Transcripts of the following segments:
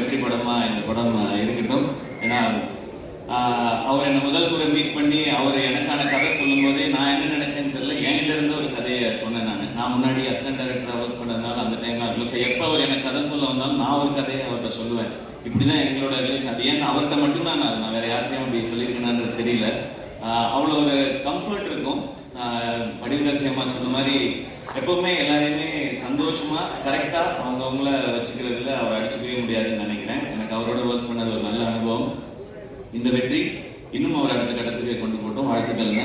வெற்றி படமா இந்த படம் இருக்கட்டும். ஏன்னா அவர் என்னை முதல் முறை மீட் பண்ணி அவர் எனக்கான கதை சொல்லும்போதே நான் என்ன நினைச்சேன்னு தெரியல. என்கிட்ட இருந்து ஒரு கதையை சொன்னேன் நான். நான் முன்னாடி அசிஸ்டன்ட் டைரக்டர் ஒர்க் பண்ணதுனால அந்த டைம்ல இருக்கும் ஸோ எப்போ அவர் எனக்கு கதை சொல்ல வந்தாலும் நான் ஒரு கதையை அவர்கிட்ட சொல்லுவேன். இப்படிதான் எங்களோட ரிலேஷன் அது ஏன் அவர்கிட்ட மட்டும்தான் நான் நான் வேற யார்கிட்டையும் அப்படி சொல்லியிருக்கேனான்றது தெரியல. அவ்வளோ ஒரு கம்ஃபர்ட் இருக்கும். வடிவதர்சி அம்மா சொன்ன மாதிரி எப்பவுமே எல்லாரையுமே சந்தோஷமா கரெக்டாக அவங்கவுங்கள வச்சுக்கிறதுல அவர் முடியாதுன்னு நினைக்கிறேன். எனக்கு அவரோட ஒர்க் பண்ணது ஒரு நல்ல அனுபவம். இந்த வெற்றி இன்னும் அவர் அடுத்த கட்டத்துக்கு கொண்டு போட்டோம். வாழ்த்துக்கள்ங்க.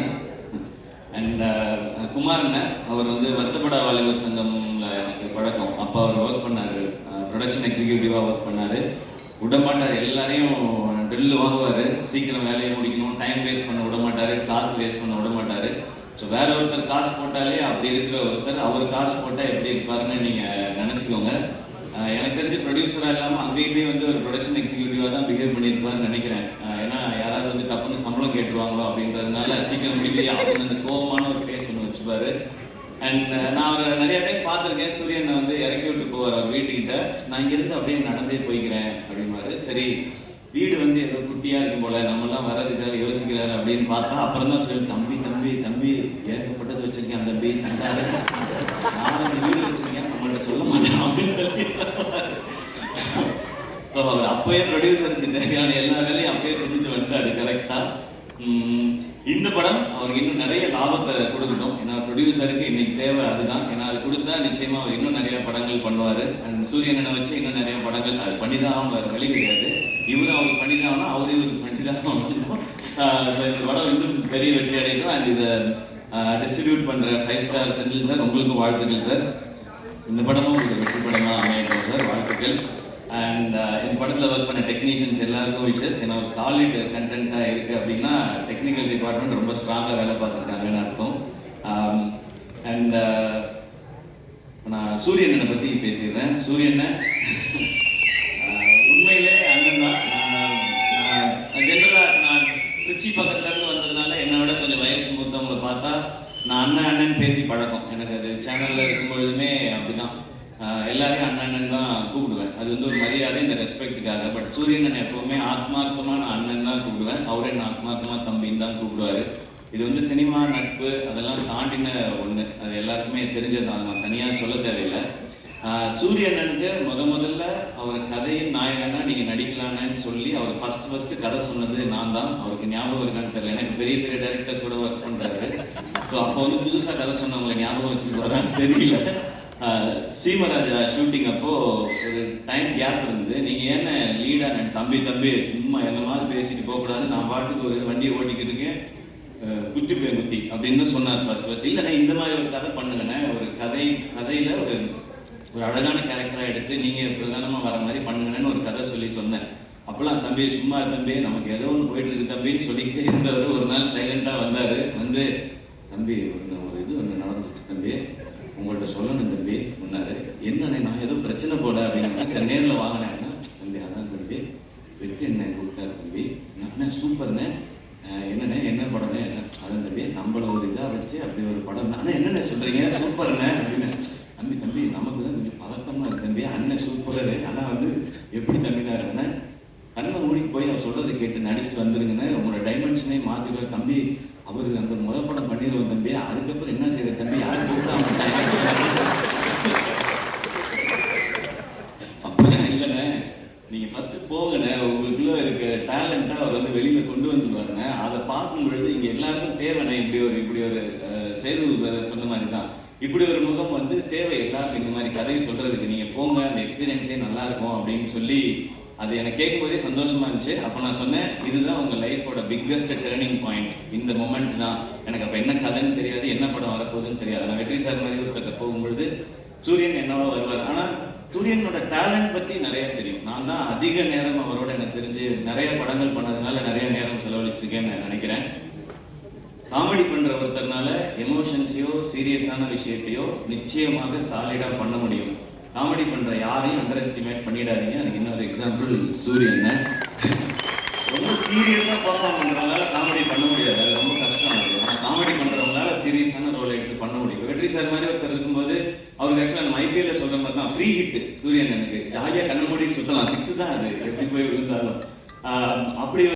அண்ட் uh, குமாரண்ண அவர் வந்து வர்த்தப்பட வாலிபர் சங்கம்ல எனக்கு பழக்கம். அப்போ அவர் ஒர்க் பண்ணாரு. ப்ரொடக்ஷன் எக்ஸிக்யூட்டிவாக ஒர்க் பண்ணார். விடமாட்டார். எல்லாரையும் ட்ரில்லு வாங்குவார். சீக்கிரம் வேலையை முடிக்கணும். டைம் வேஸ்ட் பண்ண விட மாட்டார் காசு வேஸ்ட் பண்ண விட மாட்டார் ஸோ வேற ஒருத்தர் காசு போட்டாலே அப்படி இருக்கிற ஒருத்தர் அவர் காசு போட்டால் எப்படி இருப்பாருன்னு நீங்கள் எனக்கு தெரிஞ்சு ப்ரொடியூசராக இல்லாமல் அங்கேயுமே வந்து ஒரு ப்ரொடக்ஷன் எக்ஸிக்யூட்டிவாக தான் பிஹேவ் பண்ணியிருப்பாருன்னு நினைக்கிறேன். ஏன்னா யாராவது வந்து டப்புன்னு சம்பளம் கேட்டுருவாங்களோ அப்படின்றதுனால சீக்கிரம் முடிக்கலையா அப்படின்னு அந்த கோவமான ஒரு ஃபேஸ் ஒன்று வச்சுப்பாரு அண்ட் நான் அவரை நிறைய டைம் பார்த்துருக்கேன். சூரியனை வந்து இறக்கி விட்டு போவார் அவர் வீட்டுக்கிட்ட. நான் இங்கிருந்து அப்படியே நடந்தே போய்க்கிறேன் அப்படிம்பாரு. சரி வீடு வந்து ஏதோ குட்டியா இருக்கும் போல நம்மளாம் வர்றது இதாக யோசிக்கிறாரு அப்படின்னு பார்த்தா அப்புறம் தான் சொல்லி தம்பி தம்பி தம்பி ஏகப்பட்டது வச்சிருக்கேன் தம்பி சண்டாடு நாலஞ்சு வீடு வச்சிருக்கேன் நம்மள்ட்ட சொல்ல மாட்டேன் அப்படின்னு சொல்லி So, அவர் அப்பயே ப்ரொடியூசர் தேவையான எல்லா வேலையும் அப்பயே செஞ்சுட்டு வந்துட்டாரு கரெக்டா இந்த படம் அவருக்கு இன்னும் நிறைய லாபத்தை கொடுக்கட்டும். ஏன்னா ப்ரொடியூசருக்கு இன்னைக்கு தேவை அதுதான். ஏன்னா அது கொடுத்தா நிச்சயமா அவர் இன்னும் நிறைய படங்கள் பண்ணுவார். அண்ட் சூரியனை வச்சு இன்னும் நிறைய படங்கள் அது பண்ணிதான் ஆகணும் வழி கிடையாது. இவரும் அவருக்கு பண்ணிதான் ஆகணும் அவரும் இவருக்கு பண்ணிதான் ஆகணும் ஸோ இந்த படம் இன்னும் பெரிய வெற்றி அடையணும் அண்ட் இதை டிஸ்ட்ரிபியூட் பண்ற ஃபைவ் ஸ்டார் செந்தில் சார் உங்களுக்கும் வாழ்த்துக்கள் சார் இந்த படமும் ஒரு வெற்றி படமாக அமையட்டும் சார் வாழ்த்துக்கள். அண்ட் uh, இந்த படத்தில் ஒர்க் பண்ண டெக்னீஷியன்ஸ் எல்லாருக்கும் விஷஸ் ஏன்னா ஒரு சாலிட் கண்டென்ட்டாக இருக்குது அப்படின்னா டெக்னிக்கல் டிபார்ட்மெண்ட் ரொம்ப ஸ்ட்ராங்காக வேலை பார்த்துருக்காங்கன்னு அர்த்தம். Um, அண்ட் uh, நான் சூரியனை பற்றி பேசிடுறேன். சூரியனை uh, உண்மையிலே அண்ணன் தான். ஜென்ரலாக நான் திருச்சி பக்கத்துல இருந்து வந்ததுனால என்னை விட கொஞ்சம் வயசு மூத்தவங்களை பார்த்தா நான் அண்ணன் அண்ணன் பேசி பழக்கம். எனக்கு அது சேனலில் இருக்கும் பொழுதுமே அப்படிதான். எல்லாரையும் அண்ணன் அண்ணன் தான் கூப்பிடுவேன். அது வந்து ஒரு மரியாதை இந்த ரெஸ்பெக்ட்டுக்காக பட் சூரியன் அண்ணன் எப்பவுமே ஆத்மார்த்தமாக நான் அண்ணன் தான் கூப்பிடுவேன். அவரே நான் ஆத்மார்த்தமாக தம்பின்னு தான் கூப்பிடுவாரு. இது வந்து சினிமா நட்பு அதெல்லாம் தாண்டின ஒன்று அது எல்லாருக்குமே தெரிஞ்சது நான் தனியாக சொல்ல தேவையில்லை. சூரியண்ணனுக்கு முத முதல்ல அவர் கதையின் நாயகனா நீங்க நடிக்கலான்னு சொல்லி அவர் ஃபர்ஸ்ட் ஃபர்ஸ்ட் கதை சொன்னது நான் தான். அவருக்கு ஞாபகம் இருக்கான்னு தெரியல. எனக்கு பெரிய பெரிய டைரக்டர்ஸோட ஒர்க் பண்றாரு. ஸோ அப்போ வந்து புதுசா கதை சொன்னவங்களை ஞாபகம் வச்சுட்டு வரான்னு தெரியல சீமராஜா ஷூட்டிங் அப்போ ஒரு டைம் கேப் இருந்தது. நீங்க என்ன லீடா தம்பி தம்பி சும்மா என்ன மாதிரி பேசிட்டு போகக்கூடாது. நான் பாட்டுக்கு ஒரு வண்டியை ஓட்டிக்கிட்டு இருக்கேன். குட்டி போய் குத்தி அப்படின்னு சொன்னார் ஃபர்ஸ்ட் ஃபர்ஸ்ட் இல்லைண்ணா இந்த மாதிரி ஒரு கதை பண்ணுங்கண்ணே. ஒரு கதை கதையில ஒரு ஒரு அழகான கேரக்டராக எடுத்து நீங்கள் பிரதானமாக வர மாதிரி பண்ணுங்கன்னு ஒரு கதை சொல்லி சொன்னேன். அப்போல்லாம் தம்பி சும்மா தம்பி நமக்கு ஏதோ ஒன்று போயிட்டு இருக்கு தம்பின்னு சொல்லிக்கிட்டே இருந்தவர் ஒரு நாள் சைலண்டா வந்தார். வந்து தம்பி ஒன்று ஒரு இது ஒன்று நடந்துச்சு தம்பி. உங்கள்கிட்ட சொல்லணும் தம்பி முன்னாரு என்னண்ணே நான் ஏதோ பிரச்சனை போட அப்படின்னு சரி நேரில் வாங்கினேன்னா தம்பி அதான் தம்பி. வெற்றி என்ன கொடுத்தாரு தம்பி? நான் சூப்பர்ண்ணே. என்னண்ணே என்ன படம்னே அதான் தம்பி நம்மள ஒரு இதாக வச்சு அப்படி ஒரு படம். நான் என்னண்ணே சொல்கிறீங்க சூப்பர்ண்ணே அப்படின்னு. தம்பி தம்பி நமக்கு தான் கொஞ்சம் பதட்டமாக இருக்கு தம்பி. அண்ணன் சூப்பராக ஆனால் வந்து எப்படி தம்பினாருன்னா கண்ணை மூடி போய் அவர் சொல்கிறத கேட்டு நடிச்சுட்டு வந்துருங்கண்ணே உங்களோட டைமென்ஷனே மாற்றிடுவார் தம்பி அவருக்கு அந்த முதல் படம் பண்ணிடுவோம் தம்பி. அதுக்கப்புறம் என்ன செய்யற தம்பி? யார் கூப்பிட்டா அவன் அப்படிலாம் இல்லைண்ணே. நீங்கள் ஃபஸ்ட்டு போங்கண்ணே. உங்களுக்குள்ளே இருக்க டேலண்ட்டை அவர் வந்து வெளியில் கொண்டு வந்துருவாருண்ணே. அதை பார்க்கும் பொழுது இங்கே எல்லாருக்கும் தேவைண்ணே. இப்படி ஒரு இப்படி ஒரு சேது சொன்ன மாதிரி தான் இப்படி ஒரு முகம் வந்து தேவை எல்லாருக்கும் இந்த மாதிரி கதையை சொல்றதுக்கு. நீங்க போங்க அந்த எக்ஸ்பீரியன்ஸே நல்லா இருக்கும் அப்படின்னு சொல்லி அது எனக்கு கேட்கும்போதே சந்தோஷமா இருந்துச்சு. அப்போ நான் சொன்னேன் இதுதான் உங்க லைஃபோட பிக்கஸ்ட் டேர்னிங் பாயிண்ட் இந்த மொமெண்ட் தான். எனக்கு அப்போ என்ன கதைன்னு தெரியாது என்ன படம் வரப்போகுதுன்னு தெரியாது. நான் வெற்றி சார் மாதிரி ஒருத்தர் போகும்பொழுது சூரியன் என்னவோ வருவார். ஆனா சூரியனோட டேலண்ட் பத்தி நிறைய தெரியும். நான் தான் அதிக நேரம் அவரோட எனக்கு தெரிஞ்சு நிறைய படங்கள் பண்ணதுனால நிறைய நேரம் செலவழிச்சிருக்கேன்னு நான் நினைக்கிறேன். காமெடி பண்ற ஒருத்தர்னால எமோஷன்ஸையோ சீரியஸான விஷயத்தையோ நிச்சயமாக சாலிடா பண்ண முடியும். காமெடி பண்ற யாரையும் அண்டர் எஸ்டிமேட் பண்ணிடாதீங்க. அதுக்கு இன்னொரு எக்ஸாம்பிள் சூரியன் ரொம்ப சீரியஸா பர்ஃபார்ம் பண்ணுறவங்களால காமெடி பண்ண முடியாது. அது ரொம்ப கஷ்டம் அது. ஆனா காமெடி பண்றவங்களால சீரியஸான ரோல் எடுத்து பண்ண முடியும். வெற்றி சார் மாதிரி ஒருத்தர் இருக்கும்போது அவருக்கு ஆக்சுவலாக நம்ம ஐபிஎல்ல சொல்ற மாதிரி தான். ஃப்ரீ ஹிட் சூரியன் எனக்கு. ஜாலியாக கண்ணு மூடி சுத்தலாம். சிக்ஸ் தான் அது. எப்படி போய் விழுந்தாலும். அப்படி